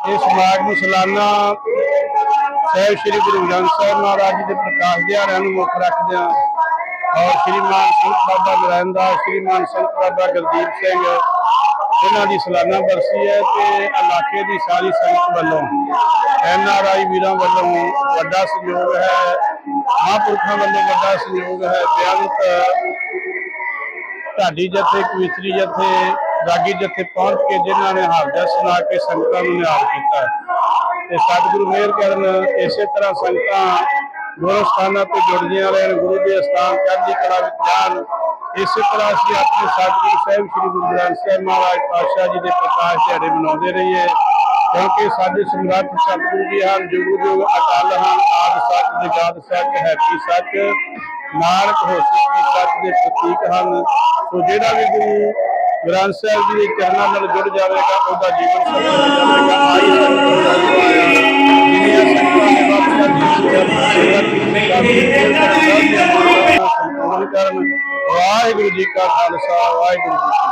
ਇਸ ਸਮਾਗਮ ਸਾਲਾਨਾ ਸਾਹਿਬ ਸ੍ਰੀ ਗੁਰੂ ਗ੍ਰੰਥ ਸਾਹਿਬ ਮਹਾਰਾਜ ਜੀ ਦੇ ਪ੍ਰਕਾਸ਼ ਦਿਹਾੜਿਆਂ ਨੂੰ ਮੁੱਖ ਰੱਖਦਿਆਂ ਔਰ ਸ਼੍ਰੀ ਮਾਨ ਸੰਤ ਬਾਬਾ ਨਾਰਾਇਣ ਦਾਸ ਸ਼੍ਰੀ ਮਾਨ ਸੰਤ ਬਾਬਾ ਗੁਰਦੀਪ ਸਿੰਘ, ਇਹਨਾਂ ਦੀ ਸਾਲਾਨਾ ਬਰਸੀ ਹੈ ਤੇ ਇਲਾਕੇ ਦੀ ਸਾਰੀ ਸੰਗਤ ਵੱਲੋਂ, ਐਨ ਆਰ ਆਈ ਵੀਰਾਂ ਵੱਲੋਂ ਵੱਡਾ ਸਹਿਯੋਗ ਹੈ, ਮਹਾਂਪੁਰਖਾਂ ਵੱਲੋਂ ਵੱਡਾ ਸਹਿਯੋਗ ਹੈ। ਬੇਅੰਤ ਢਾਡੀ ਜਥੇ ਕਵਿਤਰੀ ਜਥੇ ਰਾਗੀ ਜਥੇ ਪਹੁੰਚ ਕੇ ਜਿਨ੍ਹਾਂ ਨੇ ਹਾਜ਼ਰ ਸੁਣਾ ਕੇ ਸੰਗਤਾਂ ਨੂੰ ਨਿਹਾਲ ਕੀਤਾ ਤੇ ਸਤਿਗੁਰੂ ਮਿਹਰ ਕਰਨ ਇਸੇ ਤਰ੍ਹਾਂ ਸੰਗਤਾਂ ਗੁਰੂ ਸਥਾਨਾਂ ਤੇ ਜੁੜਦੀਆਂ ਰਹਿਣ, ਗੁਰੂ ਦੇ ਸਥਾਨ ਚੜ੍ਹਦੀ ਕਲਾ ਵਿੱਚ ਜਾਣ। ਇਸੇ ਤਰ੍ਹਾਂ ਅਸੀਂ ਆਪਣੇ ਸਤਿਗੁਰੂ ਸਾਹਿਬ, ਸ੍ਰੀ ਗੁਰੂ ਗ੍ਰੰਥ ਸਾਹਿਬ ਮਹਾਰਾਜ ਪਾਤਸ਼ਾਹ ਜੀ ਦੇ ਪ੍ਰਕਾਸ਼ ਦਿਹਾੜੇ ਮਨਾਉਂਦੇ ਰਹੀਏ। ਕਿਉਂਕਿ ਸਾਡੇ ਸਮਰੱਥ ਸਤਿਗੁਰੂ ਜੀ ਹਨ ਜੁਗ ਜੁਗ ਅਕਾਲ ਹਨ, ਆਦ ਸੱਚ ਜਗਾਦ ਸੱਚ ਹੈ ਕੀ ਸੱਚ? ਨਾਨਕ ਹੋਸੀ ਕੀ ਸੱਚ ਦੇ ਪ੍ਰਤੀਕ ਹਨ। ਸੋ ਜਿਹੜਾ ਵੀ ਗੁਰੂ ਗ੍ਰੰਥ ਸਾਹਿਬ ਜੀ ਦੇ ਚਰਨਾਂ ਨਾਲ ਜੁੜ ਜਾਵੇਗਾ ਉਹਦਾ ਜੀਵਨ ਸਫਲ ਹੋ ਜਾਵੇਗਾ। ਆਈ ਦੁਨੀਆ ਸੰਗਤਾਂ ਦੇ ਕਰਨ ਵਾਹਿਗੁਰੂ ਜੀ ਕਾ ਖਾਲਸਾ ਵਾਹਿਗੁਰੂ ਜੀ